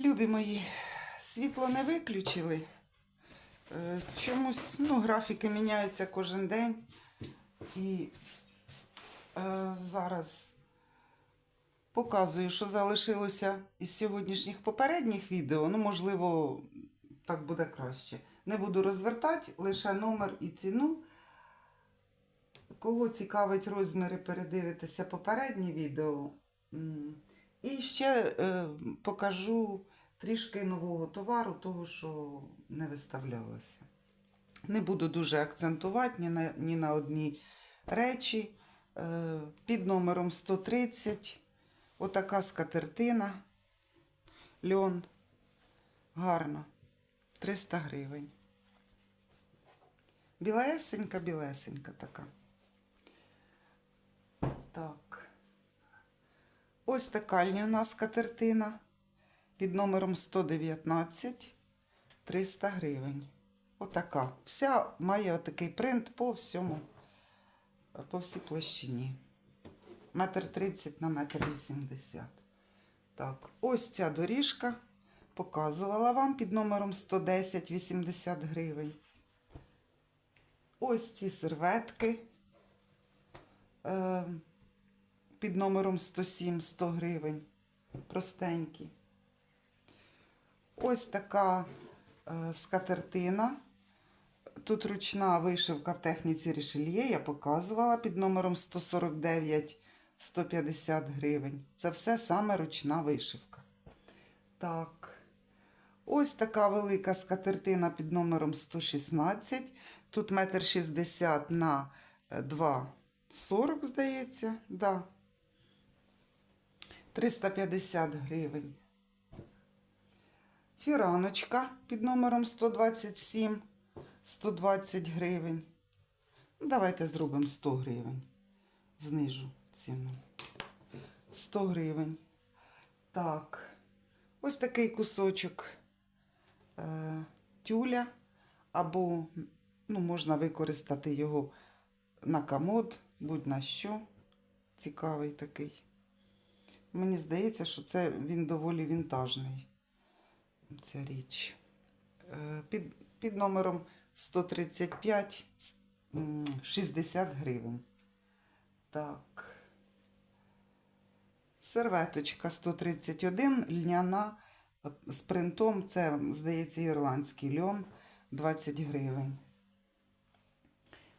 Любі мої, світло не виключили. Е, Чомусь ну, графіки міняються кожен день. І е, зараз показую, що залишилося із сьогоднішніх попередніх відео. Ну, можливо, так буде краще. Не буду розвертати, лише номер і ціну. Кого цікавить розміри, передивитися попереднє відео. І ще е, покажу трішки нового товару, того, що не виставлялося. Не буду дуже акцентувати ні на, ні на одній речі. Е, під номером 130 отака скатертина. Льон. Гарно. 300 гривень. Білесенька, білесенька така. Так. Ось така льняна скатертина під номером 119 300 гривень. Отака. Вся має отакий принт по всьому, по всій площині. Метр 30 на метр 80. Так, ось ця доріжка показувала вам під номером 110 80 гривень. Ось ці серветки е, під номером 107 100 гривень. Простенькі. Ось така е, скатертина. Тут ручна вишивка в техніці рішельє, я показувала під номером 149 150 гривень. Це все саме ручна вишивка. Так. Ось така велика скатертина під номером 116. Тут метр 60 на 2,40, здається. Да. 350 гривень. Фіраночка під номером 127, 120 гривень. Давайте зробимо 100 гривень. Знижу ціну. 100 гривень. Так. Ось такий кусочок е, тюля. Або ну, можна використати його на комод, будь-на що. Цікавий такий. Мені здається, що це він доволі вінтажний. Ця річ. Е, Під, під номером 135 60 гривень. Так. Серветочка 131, льняна е, з принтом. Це, здається, ірландський льон 20 гривень.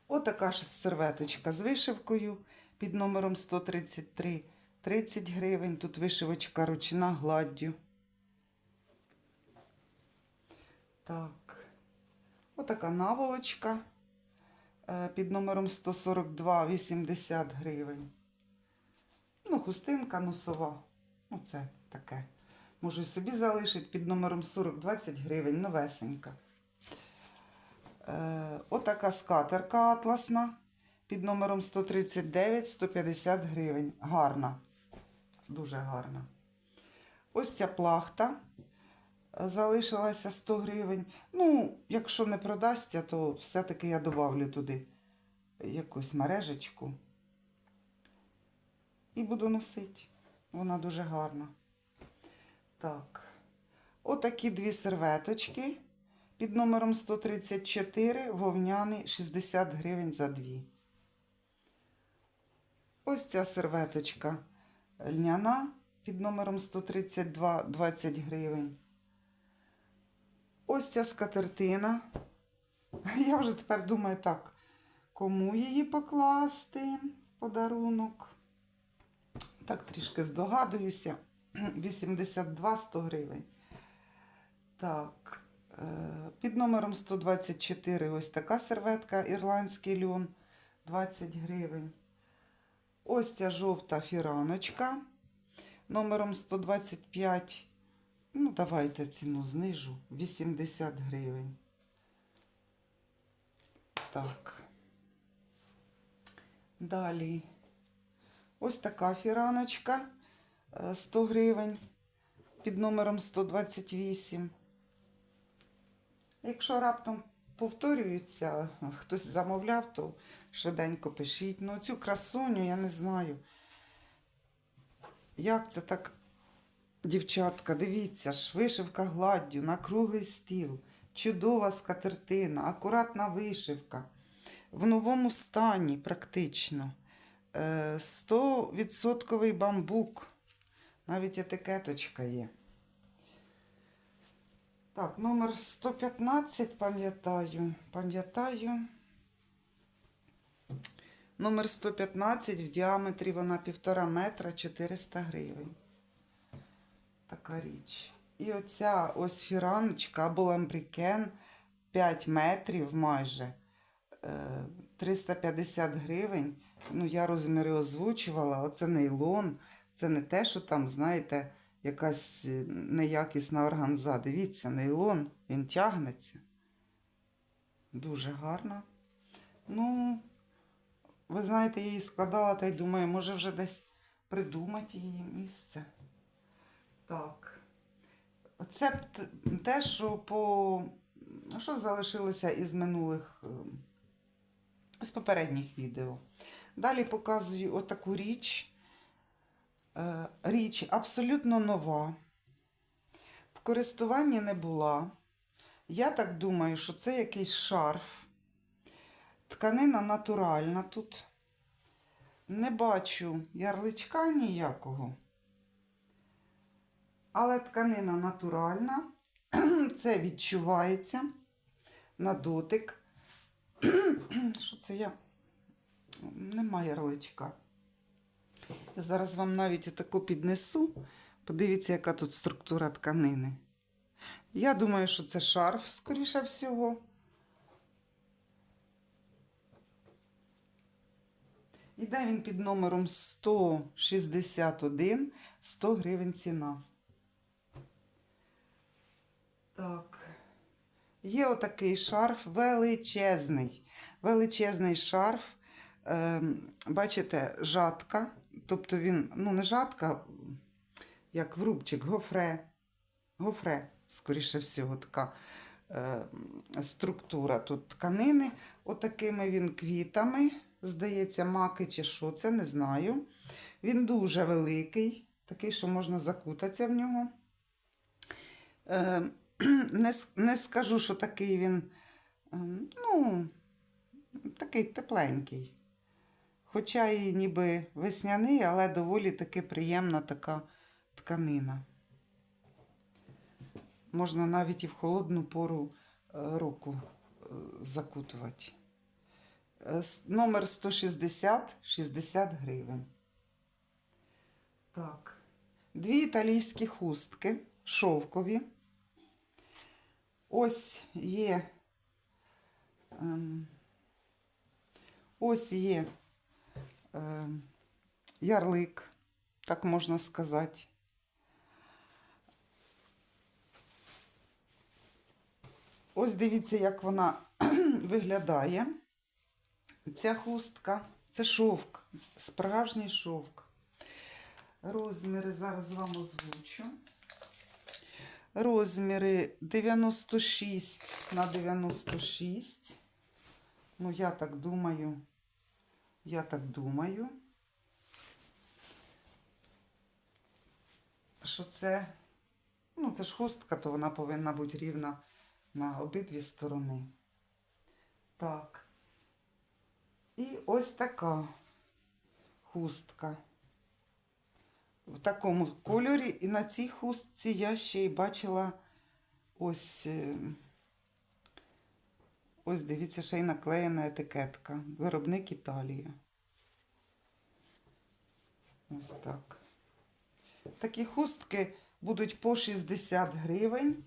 Отака ж серветочка з вишивкою під номером 133 30 гривень. Тут вишивочка ручна гладдю. Так. Отака наволочка е, під номером 142 80 гривень. Ну, хустинка носова. Ну, це таке. Можу собі залишити під номером 40 20 гривень, новесенька. Е, отака скатерка атласна під номером 139 150 гривень. Гарна. Дуже гарна. Ось ця плахта залишилася 100 гривень. Ну, якщо не продасться, то все-таки я добавлю туди якусь мережечку. І буду носити. Вона дуже гарна. Так. Отакі дві серветочки під номером 134 вовняний 60 гривень за дві. Ось ця серветочка льняна під номером 132 20 гривень. Ось ця скатертина. Я вже тепер думаю так, кому її покласти подарунок. Так, трішки здогадуюся. 82 100 гривень. Так, е, під номером 124 ось така серветка, ірландський льон 20 гривень. Ось ця жовта фіраночка номером 125. Ну, давайте ціну знижу. 80 гривень. Так. Далі. Ось така фіраночка е, 100 гривень під номером 128. Якщо раптом повторюється, хтось замовляв, то швиденько пишіть. Ну, цю красуню я не знаю. Як це так Дівчатка, дивіться ж, вишивка гладдю на круглий стіл, чудова скатертина, акуратна вишивка. В новому стані практично. Е, 100% бамбук. Навіть етикеточка є. Так, номер 115, пам'ятаю. Пам'ятаю. Номер 115 в діаметрі вона півтора метра 400 гривень. Така річ. І оця ось фіраночка або ламбрікен 5 метрів майже. е, 350 гривень. Ну, я розміри озвучувала. Оце нейлон. Це не те, що там, знаєте, якась е, неякісна органза. Дивіться, нейлон, він тягнеться. Дуже гарно. Ну, ви знаєте, я її складала та й думаю, може вже десь придумати її місце. Так. Це те, що по. Що залишилося із минулих, е, з попередніх відео. Далі показую отаку річ. Е, Річ абсолютно нова. В користуванні не була. Я так думаю, що це якийсь шарф. Тканина натуральна тут. Не бачу ярличка ніякого. Але тканина натуральна. Це відчувається на дотик. Що це я? Немає ярличка. Я зараз вам навіть таку піднесу. Подивіться, яка тут структура тканини. Я думаю, що це шарф, скоріше всього. Іде він під номером 161, 100 гривень ціна. Так. Є отакий шарф величезний. Величезний шарф. Ем, бачите, жатка. Тобто він, ну, не жатка, як врубчик, гофре. Гофре, скоріше всього, така е, структура тут тканини. Отакими він квітами. Здається, маки чи що це, не знаю. Він дуже великий, такий, що можна закутатися в нього. Е, не, не скажу, що такий він, е, ну, такий тепленький. Хоча і ніби весняний, але доволі таки приємна така тканина. Можна навіть і в холодну пору е, року е, закутувати. Е, Номер 160 60 гривень. Так. Дві італійські хустки шовкові. Ось є. ем, Ось є ем, ярлик, так можна сказати. Ось дивіться, як вона виглядає. Ця хустка це шовк, справжній шовк. Розміри зараз вам озвучу. Розміри 96 на 96. Ну, я так думаю. Я так думаю. Що це, ну, це ж хустка, то вона повинна бути рівна на обидві сторони. Так. І ось така хустка. В такому кольорі. І на цій хустці я ще й бачила ось. е, Ось дивіться, ще й наклеєна етикетка. Виробник Італія. Ось так. Такі хустки будуть по 60 гривень.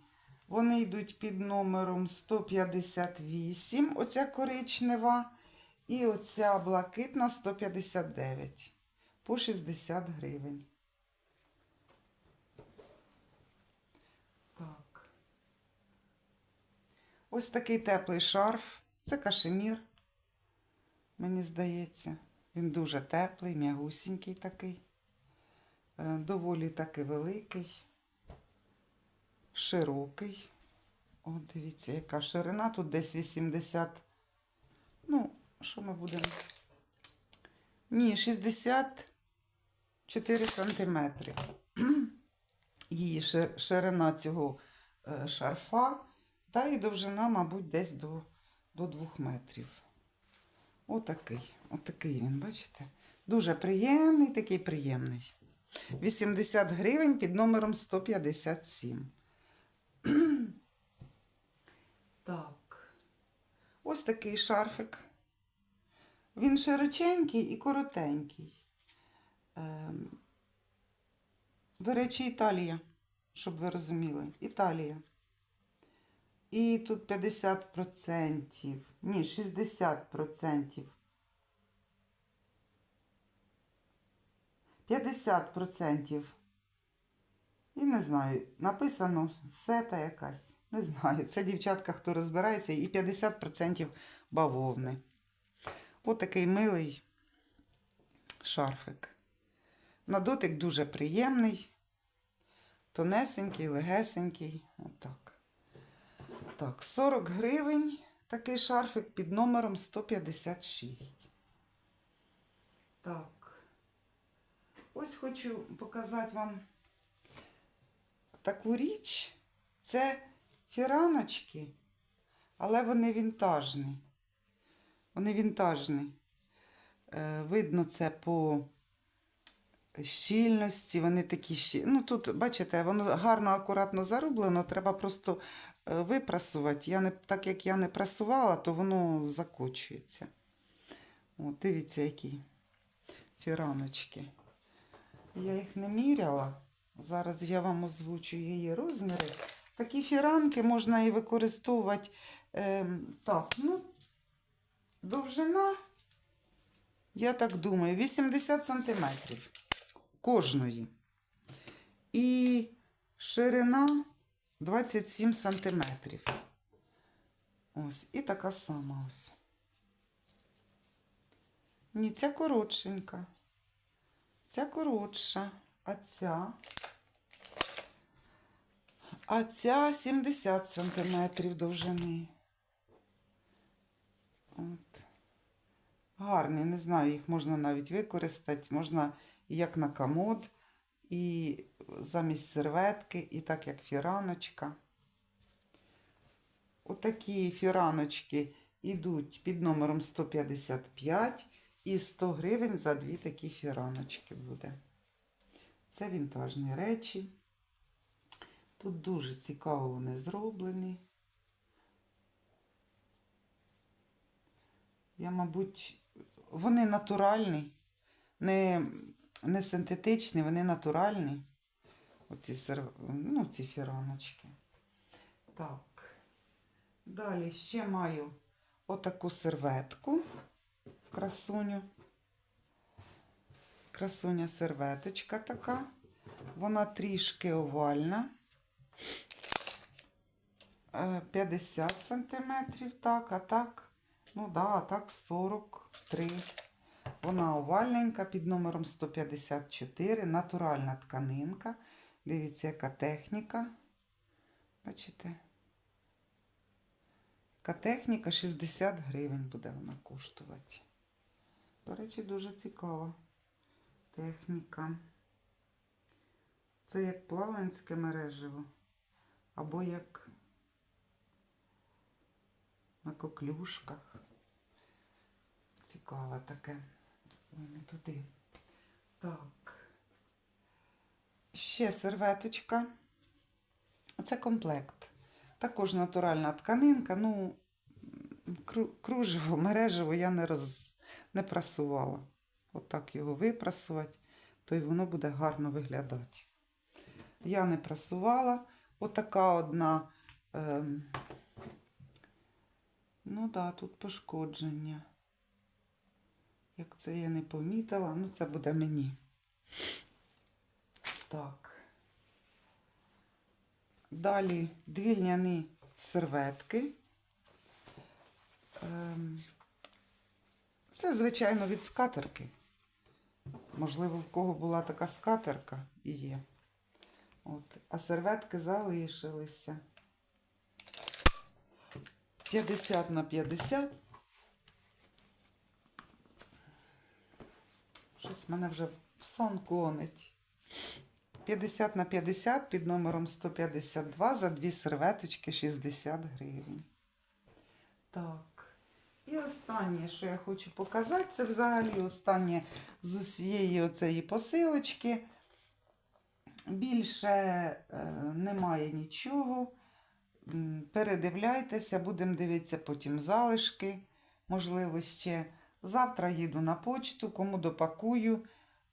Вони йдуть під номером 158, оця коричнева, і оця блакитна 159. По 60 гривень. Так. Ось такий теплий шарф. Це кашемір, мені здається. Він дуже теплий, м'ягусінький такий. Е, Доволі таки великий, широкий. О, дивіться, яка ширина. Тут десь 80. Ну, що ми будемо? Ні, 64 сантиметри. її ширина цього е, шарфа, та і довжина, мабуть, десь до, до 2 метрів. Отакий. Отакий він, бачите? Дуже приємний, такий приємний. 80 гривень під номером 157. так. Ось такий шарфик. Він широченький і коротенький. Ем, до речі, Італія, щоб ви розуміли. Італія. І тут 50%. Ні, 60%. 50%. І не знаю, написано сета якась. Не знаю. Це дівчатка, хто розбирається, і 50% бавовни. Отакий милий шарфик. На дотик дуже приємний, тонесенький, легесенький. Отак. Так, 40 гривень такий шарфик під номером 156. Так. Ось хочу показати вам таку річ. Це фіраночки, але вони вінтажні. Вони вінтажні. Е, видно це по щільності, вони такі щільні. Ну тут, бачите, воно гарно, акуратно зароблено, треба просто випрасувати. Я не, так як я не прасувала, то воно закочується. От, дивіться, які фіраночки. Я їх не міряла. Зараз я вам озвучу її розміри. Такі фіранки можна і використовувати. ем, так, ну, довжина, я так думаю, 80 сантиметрів кожної. І ширина 27 сантиметрів. Ось, і така сама ось. Ні, ця коротшенька. Ця коротша, а ця. А ця 70 сантиметрів довжини. От. Гарні, не знаю, їх можна навіть використати. Можна як на комод, і замість серветки, і так як фіраночка. Отакі фіраночки йдуть під номером 155 і 100 гривень за дві такі фіраночки буде. Це вінтажні речі. Тут дуже цікаво вони зроблені. Я, мабуть, вони натуральні, не, не синтетичні, вони натуральні. Оці, сер... ну, ці фіраночки. Так. Далі ще маю отаку серветку. Красуню. Красуня серветочка така. Вона трішки овальна. Е, 50 сантиметрів, так, а так, ну да, а так 43. Вона овальненька під номером 154, натуральна тканинка. Дивіться, яка техніка. Бачите? Така техніка 60 гривень буде вона коштувати. До речі, дуже цікава техніка. Це як плаванське мережево, або як на коклюшках. Цікаве таке. Ой, не туди. Так. Ще серветочка. Це комплект. Також натуральна тканинка. Ну, кружево, мережево я не, роз... не прасувала. Отак його випрасувати, то й воно буде гарно виглядати. Я не прасувала. Отака одна. Ем... Ну да, тут пошкодження. Як це я не помітила, ну це буде мені. Так. Далі дві льняні серветки. Ем, Це, звичайно, від скатерки. Можливо, в кого була така скатерка і є. От. А серветки залишилися. 50 на 50. Щось мене вже в сон клонить. 50 на 50 під номером 152 за дві серветочки 60 гривень. Так. І останнє, що я хочу показати, це взагалі останнє з усієї оцеї посилочки. Більше е, немає нічого. Передивляйтеся, будемо дивитися потім залишки. Можливо, ще. Завтра їду на почту, кому допакую.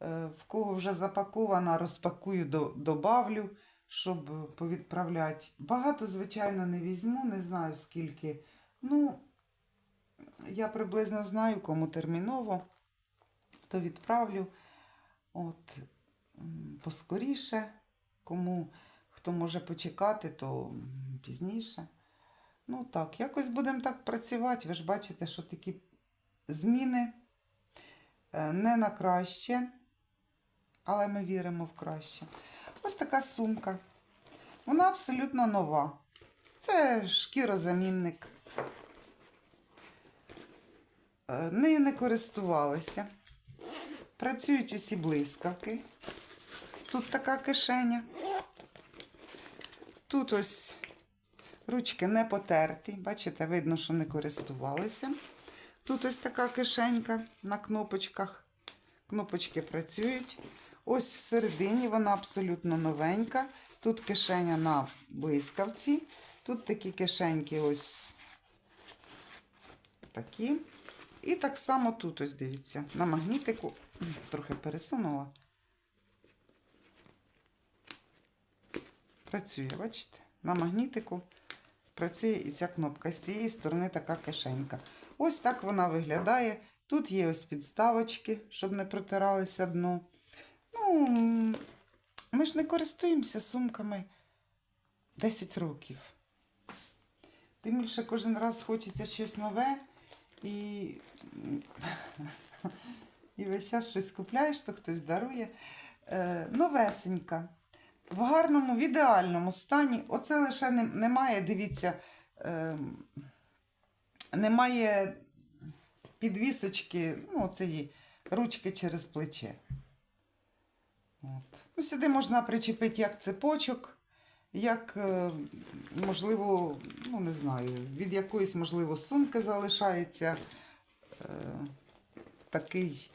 Е, В кого вже запакована, розпакую, до- добавлю, щоб повідправляти. Багато, звичайно, не візьму, не знаю скільки. Ну, я приблизно знаю, кому терміново, то відправлю. От, поскоріше. Кому хто може почекати, то пізніше. Ну так, якось будемо так працювати. Ви ж бачите, що такі зміни е, не на краще, але ми віримо в краще. Ось така сумка. Вона абсолютно нова. Це шкірозамінник. Е, Нею не користувалися. Працюють усі блискавки. Тут така кишеня. Тут ось ручки не потерті. Бачите, видно, що не користувалися. Тут ось така кишенька на кнопочках. Кнопочки працюють. Ось всередині вона абсолютно новенька. Тут кишеня на блискавці. Тут такі кишеньки ось такі. І так само тут, ось дивіться, на магнітику. Трохи пересунула. Працює, бачите? На магнітику працює і ця кнопка. З цієї сторони така кишенька. Ось так вона виглядає. Тут є ось підставочки, щоб не протиралося дно. Ну, ми ж не користуємося сумками 10 років. Тим більше кожен раз хочеться щось нове і, і весь час щось купляєш, то хтось дарує. Е, новесенька. В гарному, в ідеальному стані. Оце лише не- немає, дивіться, е, немає підвісочки, ну, оцеї ручки через плече. От. Ну, сюди можна причепити як цепочок, як, е, можливо, ну не знаю, від якоїсь, можливо, сумки залишається е, такий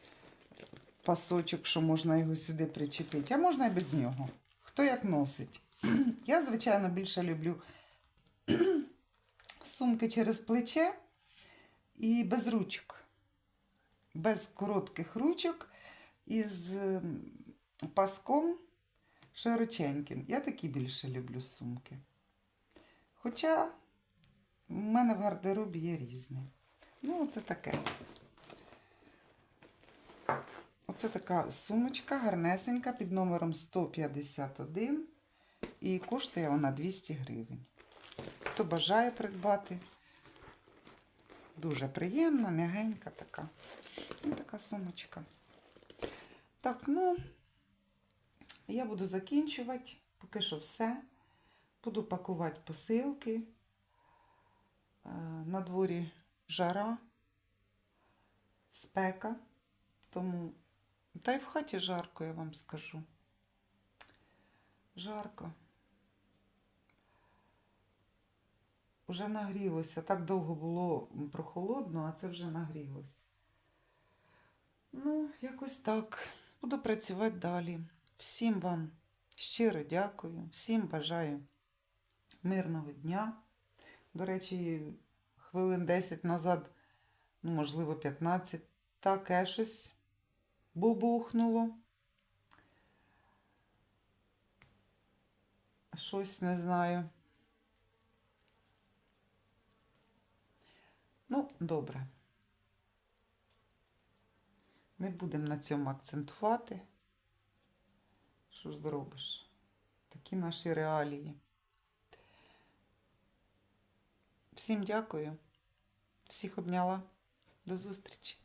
пасочок, що можна його сюди причепити, а можна і без нього. Хто як носить. Я, звичайно, більше люблю сумки через плече і без ручок. Без коротких ручок і з м, паском широченьким. Я такі більше люблю сумки. Хоча в мене в гардеробі є різні. Ну, оце таке. Оце така сумочка гарнесенька під номером 151. І коштує вона 200 гривень. Хто бажає придбати, дуже приємна, м'ягенька така. Ось така сумочка. Так, ну, я буду закінчувати. Поки що все. Буду пакувати посилки. Е, На дворі жара, спека. Тому, та й в хаті жарко, я вам скажу. Жарко. Уже нагрілося. Так довго було прохолодно, а це вже нагрілося. Ну, якось так. Буду працювати далі. Всім вам щиро дякую, всім бажаю мирного дня. До речі, хвилин 10 назад, ну, можливо, 15, таке щось бубухнуло. Щось не знаю. Ну, добре. Не будемо на цьому акцентувати. Що ж зробиш? Такі наші реалії. Всім дякую. Всіх обняла. До зустрічі.